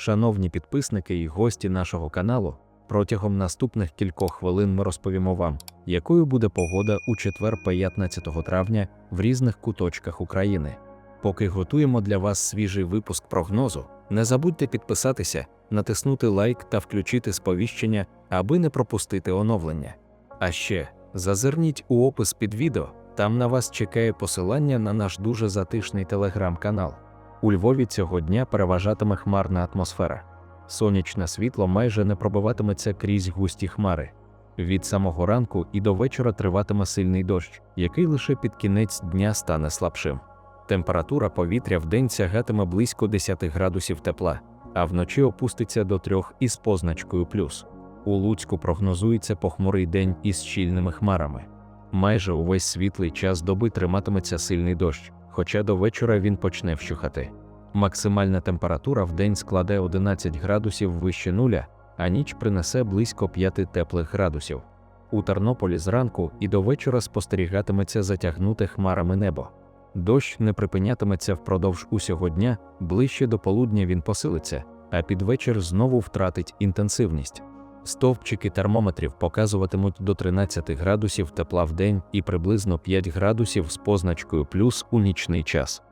Шановні підписники і гості нашого каналу, протягом наступних кількох хвилин ми розповімо вам, якою буде погода у четвер 15 травня в різних куточках України. Поки готуємо для вас свіжий випуск прогнозу, не забудьте підписатися, натиснути лайк та включити сповіщення, аби не пропустити оновлення. А ще зазирніть у опис під відео, там на вас чекає посилання на наш дуже затишний телеграм-канал. У Львові цього дня переважатиме хмарна атмосфера. Сонячне світло майже не пробиватиметься крізь густі хмари. Від самого ранку і до вечора триватиме сильний дощ, який лише під кінець дня стане слабшим. Температура повітря в день сягатиме близько 10 градусів тепла, а вночі опуститься до 3 із позначкою плюс. У Луцьку прогнозується похмурий день із щільними хмарами. Майже увесь світлий час доби триматиметься сильний дощ, хоча до вечора він почне вщухати. Максимальна температура в день складе 11 градусів вище нуля, а ніч принесе близько 5 теплих градусів. У Тернополі зранку і до вечора спостерігатиметься затягнуте хмарами небо. Дощ не припинятиметься впродовж усього дня, ближче до полудня він посилиться, а під вечір знову втратить інтенсивність. Стовпчики термометрів показуватимуть до 13 градусів тепла в день і приблизно 5 градусів з позначкою плюс у нічний час.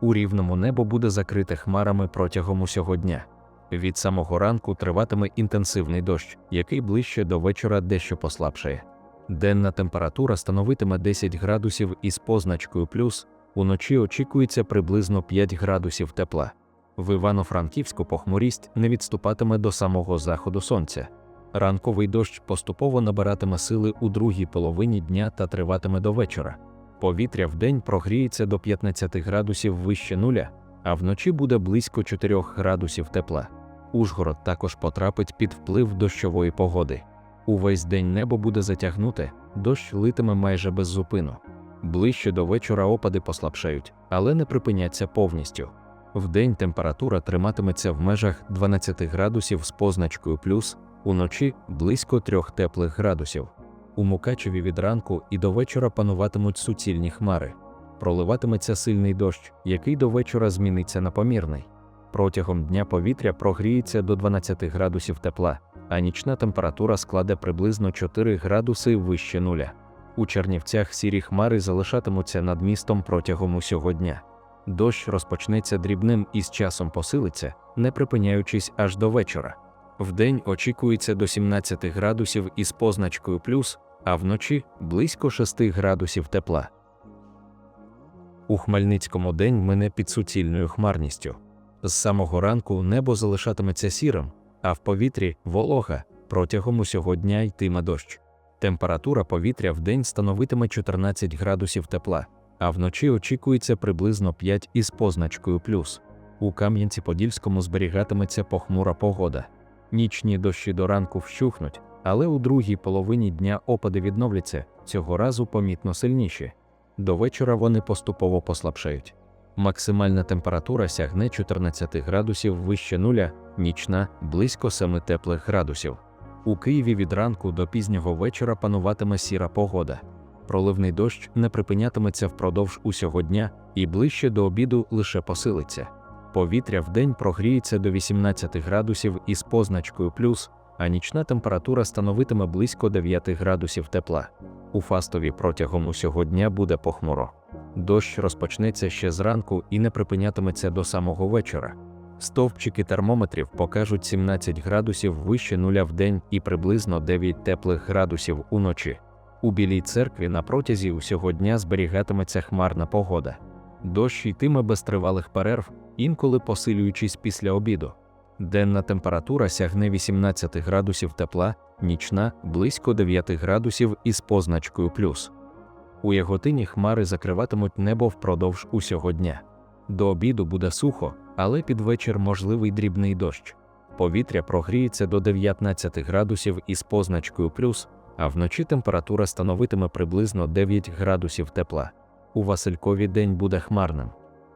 У рівному небо буде закрите хмарами протягом усього дня. Від самого ранку триватиме інтенсивний дощ, який ближче до вечора дещо послабшає. Денна температура становитиме 10 градусів із позначкою плюс, уночі очікується приблизно 5 градусів тепла. В Івано-Франківську похмурість не відступатиме до самого заходу сонця. Ранковий дощ поступово набиратиме сили у другій половині дня та триватиме до вечора. Повітря вдень прогріється до 15 градусів вище нуля, а вночі буде близько 4 градусів тепла. Ужгород також потрапить під вплив дощової погоди. Увесь день небо буде затягнуте, дощ литиме майже без зупину. Ближче до вечора опади послабшають, але не припиняться повністю. Вдень температура триматиметься в межах 12 градусів з позначкою плюс, уночі близько 3 теплих градусів. У Мукачеві від ранку і до вечора пануватимуть суцільні хмари. Проливатиметься сильний дощ, який до вечора зміниться на помірний. Протягом дня повітря прогріється до 12 градусів тепла, а нічна температура складе приблизно 4 градуси вище нуля. У Чернівцях сірі хмари залишатимуться над містом протягом усього дня. Дощ розпочнеться дрібним і з часом посилиться, не припиняючись аж до вечора. Вдень очікується до 17 градусів із позначкою плюс, а вночі близько 6 градусів тепла. У Хмельницькому день мине під суцільною хмарністю. З самого ранку небо залишатиметься сірим, а в повітрі волога протягом усього дня йтиме дощ. Температура повітря в день становитиме 14 градусів тепла, а вночі очікується приблизно 5 із позначкою плюс. У Кам'янці-Подільському зберігатиметься похмура погода. Нічні дощі до ранку вщухнуть, але у другій половині дня опади відновляться, цього разу помітно сильніші. До вечора вони поступово послабшають. Максимальна температура сягне 14 градусів вище нуля, нічна близько 7 теплих градусів. У Києві від ранку до пізнього вечора пануватиме сіра погода. Проливний дощ не припинятиметься впродовж усього дня і ближче до обіду лише посилиться. Повітря вдень прогріється до 18 градусів із позначкою плюс, а нічна температура становитиме близько 9 градусів тепла. У Фастові протягом усього дня буде похмуро. Дощ розпочнеться ще зранку і не припинятиметься до самого вечора. Стовпчики термометрів покажуть 17 градусів вище нуля в день і приблизно 9 теплих градусів уночі. У Білій церкві на протязі усього дня зберігатиметься хмарна погода. Дощ йтиме без тривалих перерв, інколи посилюючись після обіду. Денна температура сягне 18 градусів тепла, нічна близько 9 градусів із позначкою плюс. У Яготині хмари закриватимуть небо впродовж усього дня. До обіду буде сухо, але під вечір можливий дрібний дощ. Повітря прогріється до 19 градусів із позначкою плюс, а вночі температура становитиме приблизно 9 градусів тепла. У Василькові день буде хмарним.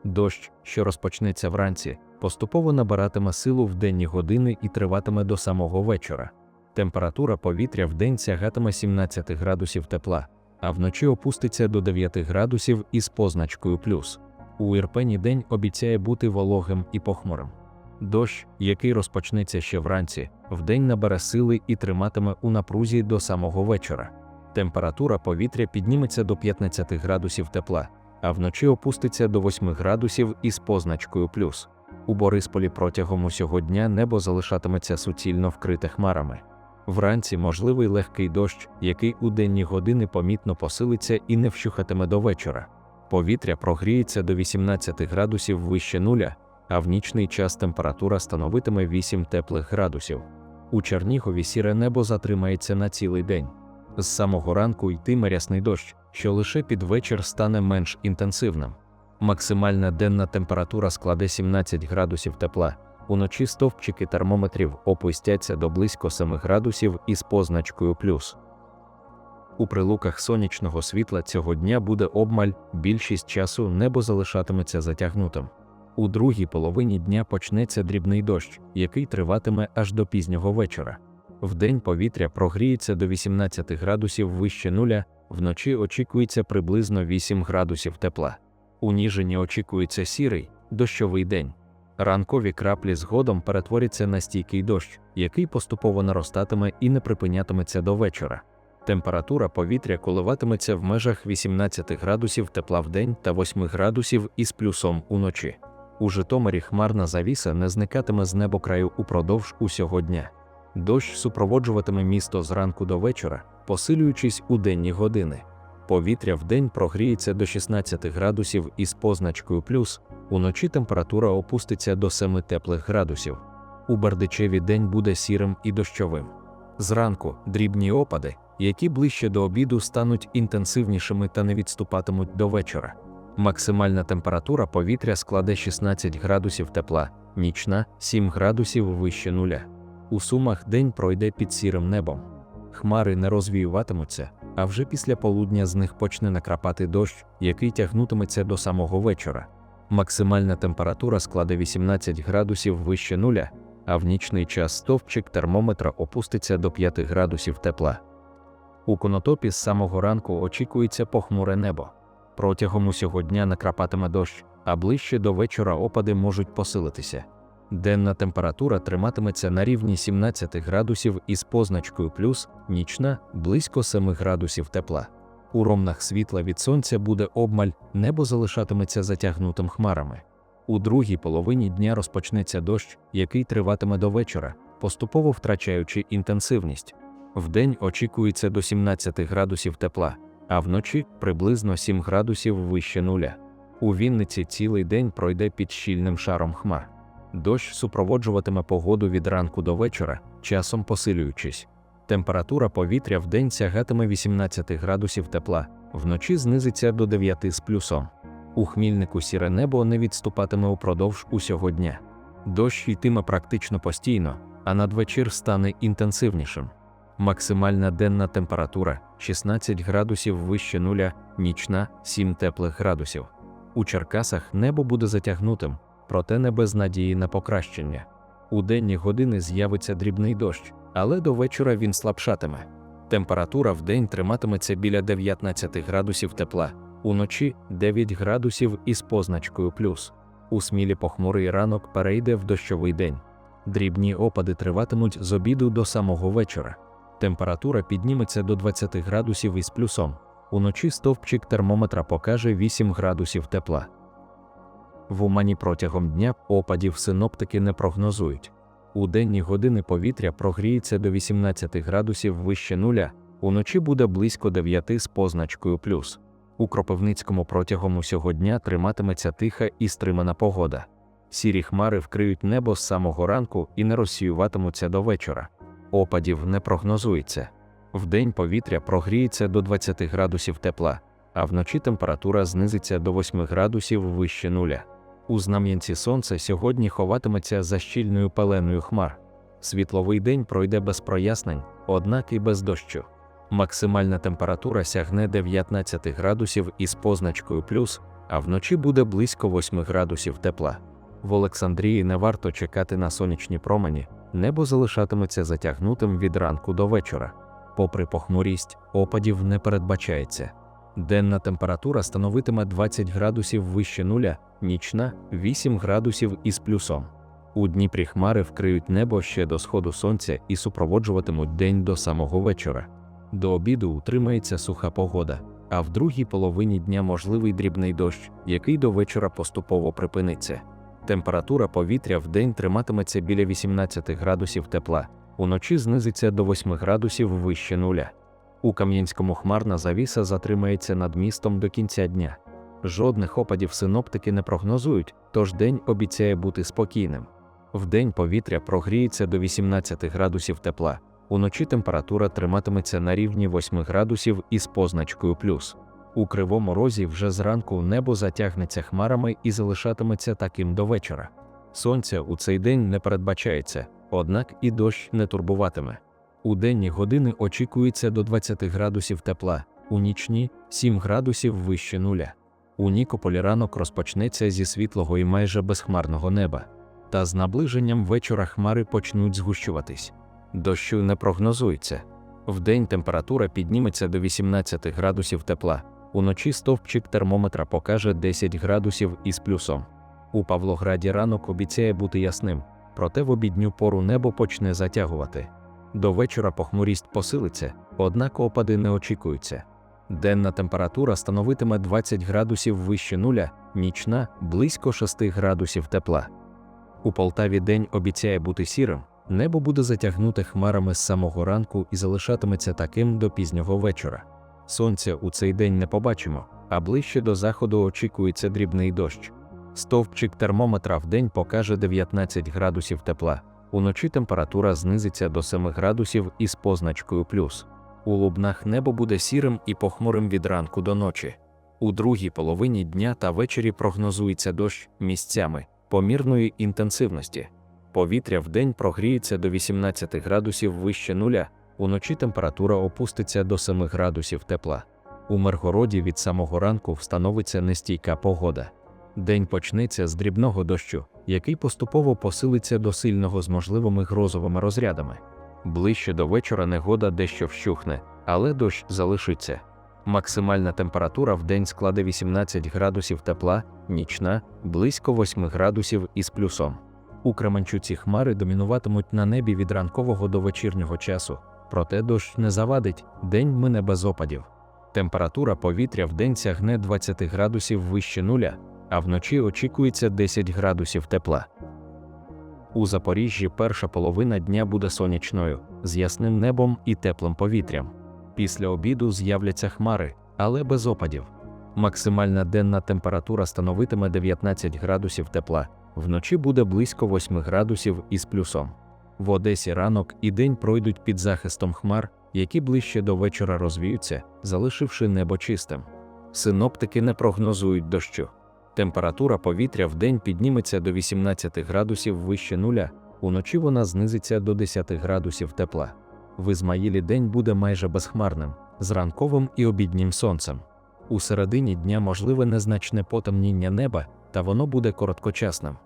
Дощ, що розпочнеться вранці, поступово набиратиме силу в денні години і триватиме до самого вечора. Температура повітря в день сягатиме 17 градусів тепла, а вночі опуститься до 9 градусів із позначкою плюс. У Ірпені день обіцяє бути вологим і похмурим. Дощ, який розпочнеться ще вранці, вдень набере сили і триматиме у напрузі до самого вечора. Температура повітря підніметься до 15 градусів тепла, а вночі опуститься до 8 градусів із позначкою плюс. У Борисполі протягом усього дня небо залишатиметься суцільно вкрите хмарами. Вранці можливий легкий дощ, який у денні години помітно посилиться і не вщухатиме до вечора. Повітря прогріється до 18 градусів вище нуля, а в нічний час температура становитиме 8 теплих градусів. У Чернігові сіре небо затримається на цілий день. З самого ранку йтиме рясний дощ, що лише під вечір стане менш інтенсивним. Максимальна денна температура складе 17 градусів тепла. Уночі стовпчики термометрів опустяться до близько 7 градусів із позначкою плюс. У прилуках сонячного світла цього дня буде обмаль, більшість часу небо залишатиметься затягнутим. У другій половині дня почнеться дрібний дощ, який триватиме аж до пізнього вечора. Вдень повітря прогріється до 18 градусів вище нуля, вночі очікується приблизно 8 градусів тепла. У Ніжині очікується сірий, дощовий день. Ранкові краплі згодом перетворяться на стійкий дощ, який поступово наростатиме і не припинятиметься до вечора. Температура повітря коливатиметься в межах 18 градусів тепла в день та 8 градусів із плюсом уночі. У Житомирі хмарна завіса не зникатиме з небокраю упродовж усього дня. Дощ супроводжуватиме місто зранку до вечора, посилюючись у денні години. Повітря вдень прогріється до 16 градусів із позначкою плюс, уночі температура опуститься до 7 теплих градусів. У Бердичеві день буде сірим і дощовим. Зранку дрібні опади, які ближче до обіду стануть інтенсивнішими та не відступатимуть до вечора. Максимальна температура повітря складе 16 градусів тепла, нічна 7 градусів вище нуля. У сумах день пройде під сірим небом. Хмари не розвіюватимуться, а вже після полудня з них почне накрапати дощ, який тягнутиметься до самого вечора. Максимальна температура складе 18 градусів вище нуля, а в нічний час стовпчик термометра опуститься до 5 градусів тепла. У конотопі з самого ранку очікується похмуре небо. Протягом усього дня накрапатиме дощ, а ближче до вечора опади можуть посилитися. Денна температура триматиметься на рівні 17 градусів із позначкою плюс, нічна близько 7 градусів тепла. У ромнах світла від сонця буде обмаль, небо залишатиметься затягнутим хмарами. У другій половині дня розпочнеться дощ, який триватиме до вечора, поступово втрачаючи інтенсивність. Вдень очікується до 17 градусів тепла, а вночі приблизно 7 градусів вище нуля. У Вінниці цілий день пройде під щільним шаром хмар. Дощ супроводжуватиме погоду від ранку до вечора, часом посилюючись. Температура повітря в день сягатиме 18 градусів тепла, вночі знизиться до 9 з плюсом. У хмільнику сіре небо не відступатиме упродовж усього дня. Дощ йтиме практично постійно, а надвечір стане інтенсивнішим. Максимальна денна температура 16 градусів вище нуля, нічна 7 теплих градусів. У Черкасах небо буде затягнутим, проте не без надії на покращення. У денні години з'явиться дрібний дощ, але до вечора він слабшатиме. Температура в день триматиметься біля 19 градусів тепла, уночі 9 градусів із позначкою плюс. У смілі похмурий ранок перейде в дощовий день. Дрібні опади триватимуть з обіду до самого вечора. Температура підніметься до 20 градусів із плюсом. Уночі стовпчик термометра покаже 8 градусів тепла. В Умані протягом дня опадів синоптики не прогнозують. У денні години повітря прогріється до 18 градусів вище нуля, уночі буде близько 9 з позначкою плюс. У Кропивницькому протягом усього дня триматиметься тиха і стримана погода. Сірі хмари вкриють небо з самого ранку і не розсіюватимуться до вечора. Опадів не прогнозується. Вдень повітря прогріється до 20 градусів тепла, а вночі температура знизиться до 8 градусів вище нуля. У знам'янці сонце сьогодні ховатиметься за щільною пеленою хмар. Світловий день пройде без прояснень, однак і без дощу. Максимальна температура сягне 19 градусів із позначкою плюс, а вночі буде близько 8 градусів тепла. В Олександрії не варто чекати на сонячні промені, небо залишатиметься затягнутим від ранку до вечора. Попри похмурість, опадів не передбачається. Денна температура становитиме 20 градусів вище нуля, нічна 8 градусів із плюсом. У Дніпрі хмари вкриють небо ще до сходу сонця і супроводжуватимуть день до самого вечора. До обіду утримається суха погода, а в другій половині дня можливий дрібний дощ, який до вечора поступово припиниться. Температура повітря в день триматиметься біля 18 градусів тепла, уночі знизиться до 8 градусів вище нуля. У Кам'янському хмарна завіса затримається над містом до кінця дня. Жодних опадів синоптики не прогнозують, тож день обіцяє бути спокійним. Вдень повітря прогріється до 18 градусів тепла, уночі температура триматиметься на рівні 8 градусів із позначкою плюс. У кривому розі вже зранку небо затягнеться хмарами і залишатиметься таким до вечора. Сонця у цей день не передбачається, однак і дощ не турбуватиме. У денні години очікується до 20 градусів тепла, у нічні 7 градусів вище нуля. У Нікополі ранок розпочнеться зі світлого і майже безхмарного неба, та з наближенням вечора хмари почнуть згущуватись. Дощу не прогнозується. Вдень температура підніметься до 18 градусів тепла, уночі стовпчик термометра покаже 10 градусів із плюсом. У Павлограді ранок обіцяє бути ясним, проте в обідню пору небо почне затягувати. До вечора похмурість посилиться, однак опади не очікуються. Денна температура становитиме 20 градусів вище нуля, нічна близько 6 градусів тепла. У Полтаві день обіцяє бути сірим, небо буде затягнуте хмарами з самого ранку і залишатиметься таким до пізнього вечора. Сонця у цей день не побачимо, а ближче до заходу очікується дрібний дощ. Стовпчик термометра в день покаже 19 градусів тепла, уночі температура знизиться до 7 градусів із позначкою плюс. У лубнах небо буде сірим і похмурим від ранку до ночі. У другій половині дня та ввечері прогнозується дощ місцями помірної інтенсивності. Повітря в день прогріється до 18 градусів вище нуля, уночі температура опуститься до 7 градусів тепла. У Миргороді від самого ранку встановиться нестійка погода. День почнеться з дрібного дощу, який поступово посилиться до сильного з можливими грозовими розрядами. Ближче до вечора негода дещо вщухне, але дощ залишиться. Максимальна температура в день складе 18 градусів тепла, нічна близько 8 градусів із плюсом. У Кременчуці хмари домінуватимуть на небі від ранкового до вечірнього часу, проте дощ не завадить, день мине без опадів. Температура повітря в день сягне 20 градусів вище нуля, а вночі очікується 10 градусів тепла. У Запоріжжі перша половина дня буде сонячною, з ясним небом і теплим повітрям. Після обіду з'являться хмари, але без опадів. Максимальна денна температура становитиме 19 градусів тепла, вночі буде близько 8 градусів із плюсом. В Одесі ранок і день пройдуть під захистом хмар, які ближче до вечора розвіються, залишивши небо чистим. Синоптики не прогнозують дощу. Температура повітря в день підніметься до 18 градусів вище нуля, уночі вона знизиться до 10 градусів тепла. В Ізмаїлі день буде майже безхмарним, з ранковим і обіднім сонцем. У середині дня можливе незначне потемніння неба, та воно буде короткочасним.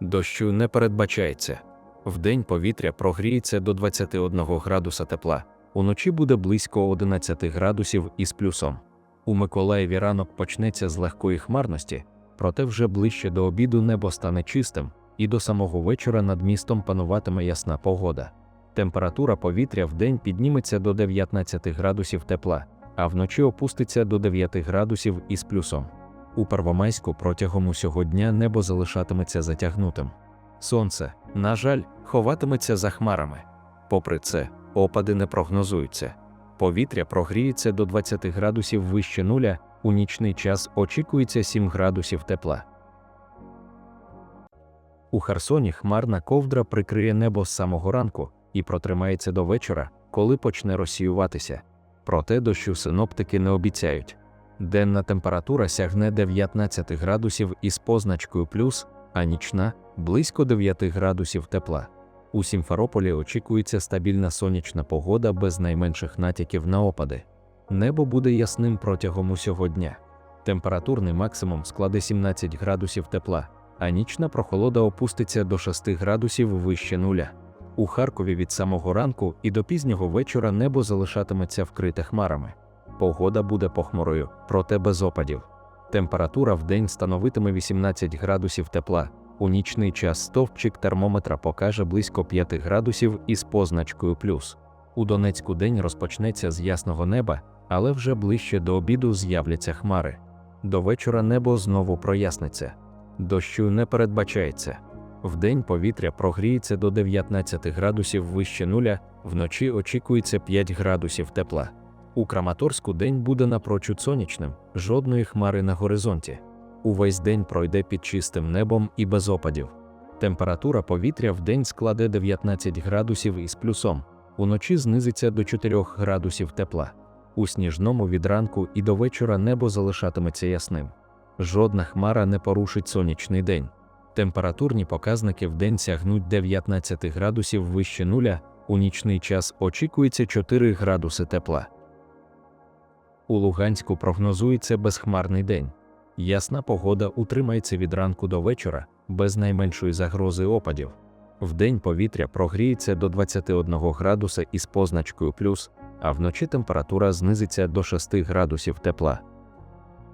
Дощу не передбачається. Вдень повітря прогріється до 21 градуса тепла, уночі буде близько 11 градусів із плюсом. У Миколаєві ранок почнеться з легкої хмарності, проте вже ближче до обіду небо стане чистим, і до самого вечора над містом пануватиме ясна погода. Температура повітря в день підніметься до 19 градусів тепла, а вночі опуститься до 9 градусів із плюсом. У Первомайську протягом усього дня небо залишатиметься затягнутим. Сонце, на жаль, ховатиметься за хмарами. Попри це, опади не прогнозуються. Повітря прогріється до 20 градусів вище нуля, у нічний час очікується 7 градусів тепла. У Херсоні хмарна ковдра прикриє небо з самого ранку і протримається до вечора, коли почне розсіюватися. Проте дощу синоптики не обіцяють. Денна температура сягне 19 градусів із позначкою плюс, а нічна близько 9 градусів тепла. У Сімферополі очікується стабільна сонячна погода без найменших натяків на опади. Небо буде ясним протягом усього дня. Температурний максимум складе 17 градусів тепла, а нічна прохолода опуститься до 6 градусів вище нуля. У Харкові від самого ранку і до пізнього вечора небо залишатиметься вкрите хмарами. Погода буде похмурою, проте без опадів. Температура в день становитиме 18 градусів тепла, У нічний час стовпчик термометра покаже близько 5 градусів із позначкою плюс. У Донецьку день розпочнеться з ясного неба, але вже ближче до обіду з'являться хмари. До вечора небо знову проясниться. Дощу не передбачається. Вдень повітря прогріється до 19 градусів вище нуля, вночі очікується 5 градусів тепла. У Краматорську день буде напрочуд сонячним, жодної хмари на горизонті. Увесь день пройде під чистим небом і без опадів. Температура повітря в день складе 19 градусів із плюсом, уночі знизиться до 4 градусів тепла. У сніжному від ранку і до вечора небо залишатиметься ясним. Жодна хмара не порушить сонячний день. Температурні показники в день сягнуть 19 градусів вище нуля, у нічний час очікується 4 градуси тепла. У Луганську прогнозується безхмарний день. Ясна погода утримається від ранку до вечора, без найменшої загрози опадів. Вдень повітря прогріється до 21 градуса із позначкою плюс, а вночі температура знизиться до 6 градусів тепла.